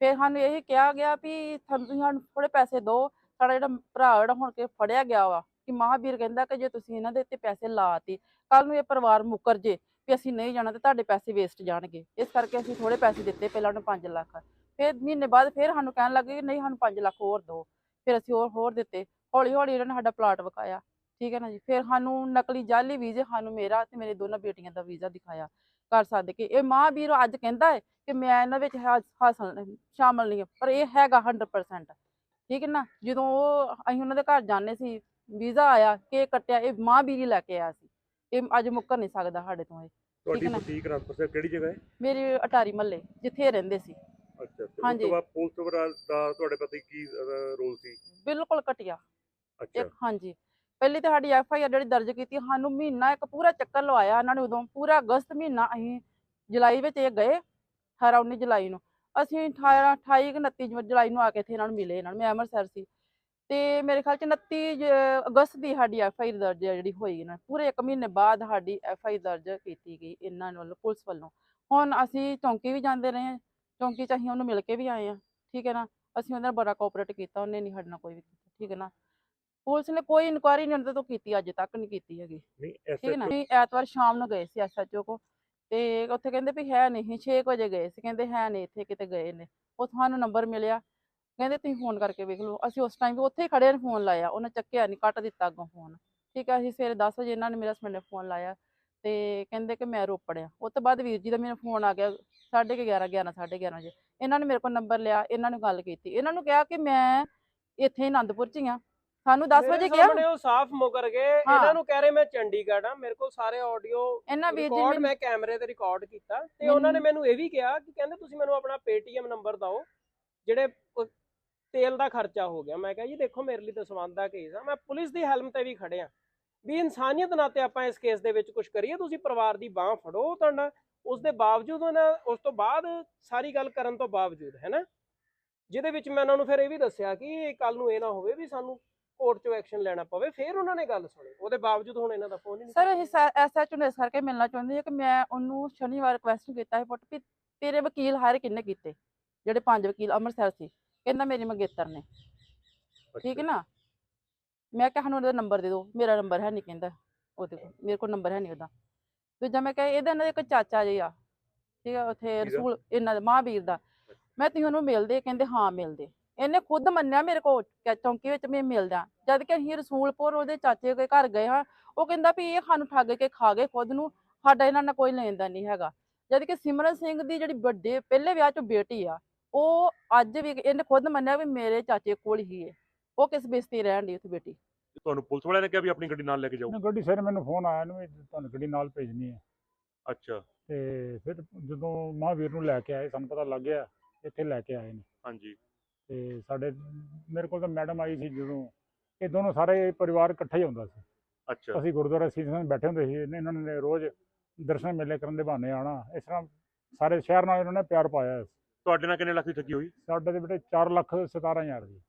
ਫਿਰ ਸਾਨੂੰ ਇਹ ਕਿਹਾ ਗਿਆ ਵੀ ਤੁਹਾਨੂੰ ਤੁਸੀਂ ਸਾਨੂੰ ਥੋੜੇ ਪੈਸੇ ਦਿਓ, ਸਾਡਾ ਜਿਹੜਾ ਭਰਾ ਜਿਹੜਾ ਹੁਣ ਕੇ ਫੜਿਆ ਗਿਆ ਵਾ ਕਿ ਮਹਾਵੀਰ ਕਹਿੰਦਾ ਕਿ ਜੇ ਤੁਸੀਂ ਇਹਨਾਂ ਦੇ ਉੱਤੇ ਪੈਸੇ ਲਾਤੇ ਕੱਲ ਨੂੰ ਇਹ ਪਰਿਵਾਰ ਮੁੱਕਰ ਜੇ, ਵੀ ਅਸੀਂ ਨਹੀਂ ਜਾਣਾ ਤੇ ਤੁਹਾਡੇ ਪੈਸੇ ਵੇਸਟ ਜਾਣਗੇ। ਇਸ ਕਰਕੇ ਅਸੀਂ ਥੋੜੇ ਪੈਸੇ ਦਿੱਤੇ, ਪਹਿਲਾਂ ਉਹਨੂੰ 5 ਲੱਖ। ਫਿਰ ਮਹੀਨੇ ਬਾਅਦ ਫਿਰ ਸਾਨੂੰ ਕਹਿਣ ਲੱਗੇ ਕਿ ਨਹੀਂ, ਸਾਨੂੰ 5 ਲੱਖ ਹੋਰ ਦਿਓ। ਫਿਰ ਅਸੀਂ ਹੋਰ ਹੋਰ ਦਿੱਤੇ। ਹੌਲੀ ਹੌਲੀ ਇਹਨਾਂ ਨੇ ਸਾਡਾ ਪਲਾਟ ਵਿਕਾਇਆ ਠੀਕ ਹੈ ਨਾ ਜੀ? ਫਿਰ ਸਾਨੂੰ ਨਕਲੀ ਜਾਲੀ ਵੀਜ਼ੇ ਸਾਨੂੰ ਮੇਰਾ ਤੇ ਮੇਰੇ ਦੋਨਾਂ ਬੇਟੀਆਂ ਦਾ ਵੀਜ਼ਾ ਦਿਖਾਇਆ ਕਰ ਸਕਦੇ ਕਿ। ਇਹ ਮਹਾਂਵੀਰ ਅੱਜ ਕਹਿੰਦਾ ਹੈ ਕਿ ਮੈਂ ਇਹਨਾਂ ਵਿੱਚ ਹਾ- ਹਾਸਲ ਸ਼ਾਮਲ ਨਹੀਂ ਪਰ ਇਹ ਹੈਗਾ 100% ਠੀਕ ਹੈ ਨਾ? ਜਦੋਂ ਉਹ ਅਸੀਂ ਉਹਨਾਂ ਦੇ ਘਰ ਜਾਂਦੇ ਸੀ ਵੀਜ਼ਾ ਆਇਆ ਕੇਕ ਕੱਟਿਆ ਇਹ ਮਹਾਂਵੀਰ ਹੀ ਲੈ ਕੇ ਆਇਆ ਸੀ। ਇਹ ਅੱਜ ਮੁੱਕਰ ਨਹੀਂ ਸਕਦਾ ਸਾਡੇ ਤੋਂ ਇਹ। ਤੁਹਾਡੀ ਹੈ ਨਾ। ਬੁਟੀਕ ਸਾਹਿਬ ਕਿਹੜੀ ਜਗ੍ਹਾ ਹੈ? ਮੇਰੀ ਅਟਾਰੀ ਮਹੱਲੇ ਜਿੱਥੇ ਇਹ ਰਹਿੰਦੇ ਸੀ। ਅੱਛਾ ਉਸ ਹਾਂਜੀ। ਤੋਂ ਬਾਅਦ ਪੁਲਿਸ ਤੋਂ ਬਾਅਦ ਦਾ ਤੁਹਾਡੇ ਪਤੀ ਕੀ ਰੋਲ ਸੀ? ਬਿਲਕੁਲ ਘਟਿਆ। ਅੱਛਾ। ਇੱਕ ਹਾਂਜੀ। ਪਹਿਲੀ ਤਾਂ ਸਾਡੀ ਐਫ ਆਈ ਆਰ ਜਿਹੜੀ ਦਰਜ ਕੀਤੀ ਸਾਨੂੰ ਮਹੀਨਾ ਇੱਕ ਪੂਰਾ ਚੱਕਰ ਲਵਾਇਆ ਇਹਨਾਂ ਨੇ ਉਦੋਂ। ਪੂਰਾ ਅਗਸਤ ਮਹੀਨਾ ਅਸੀਂ ਜੁਲਾਈ ਵਿੱਚ ਇਹ ਗਏ 18 19 ਜੁਲਾਈ ਨੂੰ। ਅਸੀਂ 18 28 ਕੁ 29 ਜੁ- ਜੁਲਾਈ ਨੂੰ ਆ ਕੇ ਇੱਥੇ ਇਹਨਾਂ ਨੂੰ ਮਿਲੇ ਇਹਨਾਂ ਨੂੰ। ਮੈਂ ਅੰਮ੍ਰਿਤਸਰ ਸੀ। ਤੇ ਮੇਰੇ ਖਿਆਲ ਚ 29 ਜ- ਅਗਸਤ ਦੀ ਸਾਡੀ ਐਫ ਆਈ ਦਰਜ ਜਿਹੜੀ ਹੋਈ ਇਹਨਾਂ ਪੂਰੇ ਇੱਕ ਮਹੀਨੇ ਬਾਅਦ ਸਾਡੀ ਐਫ ਆਈ ਦਰਜ ਕੀਤੀ ਗਈ ਇਹਨਾਂ ਵੱਲੋਂ ਪੁਲਿਸ ਵੱਲੋਂ। ਹੁਣ ਅਸੀਂ ਚੌਂਕੀ ਵੀ ਜਾਂਦੇ ਰਹੇ ਹਾਂ ਚੌਂਕੀ ਚ ਅਸੀਂ ਉਹਨੂੰ ਮਿਲ ਕੇ ਵੀ ਆਏ ਹਾਂ ਠੀਕ ਹੈ ਨਾ? ਅਸੀਂ ਉਹਦੇ ਨਾਲ ਬੜਾ ਕੋਆਪਰੇਟ ਕੀਤਾ ਉਹਨੇ ਨਹੀਂ ਸਾਡੇ ਨਾਲ ਕੋਈ ਵੀ ਠੀਕ ਹੈ ਨਾ? ਪੁਲਿਸ ਨੇ ਕੋਈ ਇਨਕੁਆਇਰੀ ਨਹੀਂ ਉਹਦੇ ਤੋਂ ਕੀਤੀ ਅੱਜ ਤੱਕ ਨਹੀਂ ਕੀਤੀ ਹੈਗੀ। ਨਹੀਂ ਠੀਕ ਹੈ ਨਾ? ਐਤਵਾਰ ਸ਼ਾਮ ਨੂੰ ਗਏ ਸੀ ਐਸਐਚਓ ਕੋ ਤੇ ਉੱਥੇ ਕਹਿੰਦੇ ਵੀ ਹੈ ਨਹੀਂ 6 ਵਜੇ ਗਏ ਸੀ ਕਹਿੰਦੇ ਹੈ ਨਹੀਂ ਇੱਥੇ ਕਿਤੇ ਗਏ ਨੇ। ਉਹ ਤੁਹਾਨੂੰ ਨੰਬਰ ਮਿਲਿਆ ਕਹਿੰਦੇ ਤੁਸੀਂ ਫੋਨ ਕਰਕੇ ਵੇਖ ਲਓ। ਅਸੀਂ ਉਸ ਟਾਈਮ ਉੱਥੇ ਹੀ ਖੜੇ ਨੇ ਫੋਨ ਲਾਇਆ। ਉਹਨੇ ਚੱਕਿਆ ਨਹੀਂ ਕੱਟ ਦਿੱਤਾ ਅੱਗੋਂ ਫੋਨ ਠੀਕ ਹੈ ਅਸੀਂ ਸਵੇਰੇ 10 ਵਜੇ ਇਹਨਾਂ ਨੇ ਮੇਰਾ ਹਸਬੈਂਡ ਨੇ ਫੋਨ ਲਾਇਆ ਤੇ ਕਹਿੰਦੇ ਕਿ ਮੈਂ ਰੋਪੜਿਆ। ਉਸ ਤੋਂ ਬਾਅਦ ਵੀਰ ਜੀ ਦਾ ਮੈਨੂੰ ਫੋਨ ਆ ਗਿਆ ਸਾਢੇ ਕੁ 11 11 ਸਾਢੇ 11 ਵਜੇ। ਇਹਨਾਂ ਨੇ ਮੇਰੇ ਕੋਲ ਨੰਬਰ ਲਿਆ ਇਹਨਾਂ ਨੇ ਗੱਲ ਕੀਤੀ। ਇਹਨਾਂ ਨੂੰ ਕਿਹਾ ਕਿ ਮੈਂ ਇੱਥੇ ਆਨੰਦਪੁਰ ਚ ਹੀ ਆ। ਸਾਨੂੰ 10 ਵਜੇ ਮੇਰੇ ਕਿਹਾ। ਸਾਹਮਣੇ ਉਹ ਸਾਫ਼ ਮੁਕਰ ਗਏ। ਇਹਨਾਂ ਨੂੰ ਕਹਿ ਰਹੇ ਮੈਂ ਚੰਡੀਗੜ੍ਹ ਆ। ਮੇਰੇ ਕੋਲ ਸਾਰੇ ਆਡੀਓ ਇਹਨਾਂ ਵੀਰ ਜੀ ਮੈਂ ਕੈਮਰੇ ਤੇ ਰਿਕਾਰਡ ਕੀਤਾ। ਤੇ ਉਹਨਾਂ ਨੇ ਮੈਨੂੰ- ਇਹ ਵੀ ਕਿਹਾ ਕਿ ਕਹਿੰਦੇ ਤੁਸੀਂ ਮੈਨੂੰ ਆਪਣਾ Paytm ਨੰਬਰ ਦਿਓ। ਜਿਹੜੇ ਤੇਲ ਦਾ ਖਰਚਾ ਹੋ ਗਿਆ। ਮੈਂ ਕਿਹਾ ਜੀ ਦੇਖੋ ਮੇਰੇ ਲਈ ਤਾਂ ਸਮਾਨ ਦਾ ਕੇਸ ਆ। ਮੈਂ ਪੁਲਿਸ ਦੀ ਹੈਲਮ ਤੇ ਵੀ ਖੜਿਆ ਵੀ ਇਨਸਾਨੀਅਤ ਨਾਤੇ ਆਪਾਂ ਇਸ ਕੇਸ ਦੇ ਵਿੱਚ ਕੁਝ ਕਰੀਏ ਤੁਸੀਂ ਪਰਿਵਾਰ ਦੀ ਬਾਹ ਫੜੋ ਤੁਹਾਡਾ। ਉਸ ਦੇ ਬਾਵਜੂਦ ਉਹਨਾਂ ਉਸ ਤੋਂ ਬਾਅਦ ਸਾਰੀ ਗੱਲ ਕਰਨ ਤੋਂ ਬਾਵਜੂਦ ਹੈ ਨਾ? ਜਿਹਦੇ ਵਿੱਚ ਮੈਂ ਉਹਨਾਂ ਨੂੰ ਫਿਰ ਇਹ ਵੀ ਦੱਸਿਆ ਕਿ ਕੱਲ ਨੂੰ ਇਹ ਨਾ ਹੋਵੇ ਵੀ ਸਾਨੂੰ ਕੋਰਟ 'ਚੋਂ ਐਕਸ਼ਨ ਲੈਣਾ ਪਵੇ। ਫਿਰ ਉਹਨਾਂ ਨੇ ਗੱਲ ਸੁਣੀ। ਉਹਦੇ ਬਾਵਜੂਦ ਹੁਣ ਇਹਨਾਂ ਦਾ ਫੋਨ ਹੀ ਨਹੀਂ ਸਰ। ਇਹ ਐਸਐਚਓ ਨੇ ਇਸ ਕਰਕੇ ਮਿਲਣਾ ਚਾਹੁੰਦੀ ਕਿ ਮੈਂ ਉਹਨੂੰ ਸ਼ਨੀਵਾਰ ਰਿਕੁਐਸਟ ਕੀਤਾ ਹੈ ਪੁੱਟ ਵੀ ਤੇਰੇ ਵਕੀਲ ਹਾਇਰ ਕਿੰਨੇ ਕੀਤੇ? ਜਿਹੜੇ ਪੰਜ ਵਕੀਲ ਅੰਮ੍ਰਿਤਸਰ ਸੀ। ਕਹਿੰਦਾ ਮੇਰੀ ਮੰਗੇਤਰ ਨੇ। ਠੀਕ ਹੈ ਨਾ? ਮੈਂ ਕਿਹਾ ਸਾਨੂੰ ਉਹਦਾ ਨੰਬਰ ਦੇ ਦਿਓ ਮੇਰਾ ਨੰਬਰ ਹੈ ਨਹੀਂ ਕਹਿੰਦਾ। ਉਹਦੇ ਕੋਲ ਮੇਰੇ ਕੋਲ ਨੰਬਰ ਹੈ ਨਹੀਂ ਉਹਦਾ। ਦੂਜਾ ਮੈਂ ਕਿਹਾ ਇਹਦਾ ਨਾ ਇੱਕ ਚਾਚਾ ਜੀ ਆ। ਠੀਕ ਹੈ ਉੱਥੇ? ਰਸੂਲ ਇਹਨਾਂ ਦੇ ਮਹਾਂਵੀਰ ਦਾ। ਮੈਂ ਤੁਸੀਂ ਉਹਨੂੰ ਮਿਲਦੇ? ਕਹਿੰਦੇ ਹਾਂ ਮਿਲਦੇ। ਇਹਨੇ ਖੁਦ ਮੰਨਿਆ ਮੇਰੇ ਕੋਲ ਕਿ ਚੌਂਕੀ ਵਿੱਚ ਮੈਂ ਮਿਲਦਾ। ਜਦ ਕਿ ਅਸੀਂ ਰਸੂਲਪੁਰ ਉਹਦੇ ਚਾਚੇ ਦੇ ਘਰ ਗਏ ਹਾਂ ਉਹ ਕਹਿੰਦਾ ਵੀ ਇਹ ਸਾਨੂੰ ਠੱਗ ਕੇ ਖਾ ਗਏ ਖੁਦ ਨੂੰ ਸਾਡਾ ਇਹਨਾਂ ਨਾਲ ਕੋਈ ਲੈਣ ਦੇਣ ਨਹੀਂ ਹੈਗਾ। ਜਦ ਕਿ ਸਿਮਰਨ ਸਿੰਘ ਦੀ ਜਿਹੜੀ ਵੱਡੇ ਪਹਿਲੇ ਵਿਆਹ ਚੋਂ ਬੇਟੀ ਆ ਉਹ ਅੱਜ ਵੀ ਇਹਨੇ ਖੁਦ ਮੰਨਿਆ ਵੀ ਮੇਰੇ ਚਾਚੇ ਕੋਲ ਹੀ ਹੈ ਉਹ ਕਿਸ ਬੇਸਤੀ ਰਹਿਣ ਦੀ ਉੱਥੇ ਬੇਟੀ? ਤੁਹਾਨੂੰ ਪੁਲਿਸ ਵਾਲਿਆਂ ਨੇ ਕਿਹਾ ਵੀ ਆਪਣੀ ਗੱਡੀ ਨਾਲ ਲੈ ਕੇ ਜਾਓ? ਨਾ ਗੱਡੀ ਸਵੇਰੇ ਮੈਨੂੰ ਫੋਨ ਆਇਆ ਨੂੰ ਤੁਹਾਨੂੰ ਗੱਡੀ ਨਾਲ ਭੇਜਣੀ ਹੈ। ਅੱਛਾ। ਤੇ ਫਿਰ ਜਦੋਂ ਮਹਾਂਵੀਰ ਨੂੰ ਲੈ ਕੇ ਆਏ ਸਾਨੂੰ ਪਤਾ ਲੱਗ ਗਿਆ ਇੱਥੇ ਲੈ ਕੇ ਆਏ ਨੇ। ਹਾਂਜੀ। ਤੇ ਸਾਡੇ ਮੇਰੇ ਕੋਲ ਤਾਂ ਮੈਡਮ ਆਈ ਸੀ ਜਦੋਂ। ਇਹ ਦੋਨੋਂ ਸਾਰੇ ਪਰਿਵਾਰ ਇਕੱਠਾ ਹੀ ਹੁੰਦਾ ਸੀ। ਅੱਛਾ। ਅਸੀਂ ਗੁਰਦੁਆਰਾ ਸੀਸ ਵਿੱਚ ਬੈਠੇ ਹੁੰਦੇ ਸੀ ਇਹਨੇ- ਨੇ ਰੋਜ਼ ਦਰਸ਼ਨ ਮੇਲੇ ਕਰਨ ਦੇ ਬਹਾਨੇ ਆਉਣਾ। ਇਸ ਤਰ੍ਹਾਂ ਸਾਰੇ ਸ਼ਹਿਰ ਨਾਲ ਇਹਨਾਂ ਨੇ ਪਿਆਰ ਪਾਇਆ। ਤੁਹਾਡੇ ਨਾਲ ਕਿੰਨੇ ਲੱਖ ਦੀ ਠੱਗੀ ਹੋਈ? ਸਾਡੇ ਦੇ ਬੇਟੇ 4 ਲੱਖ 17000 ਦੀ।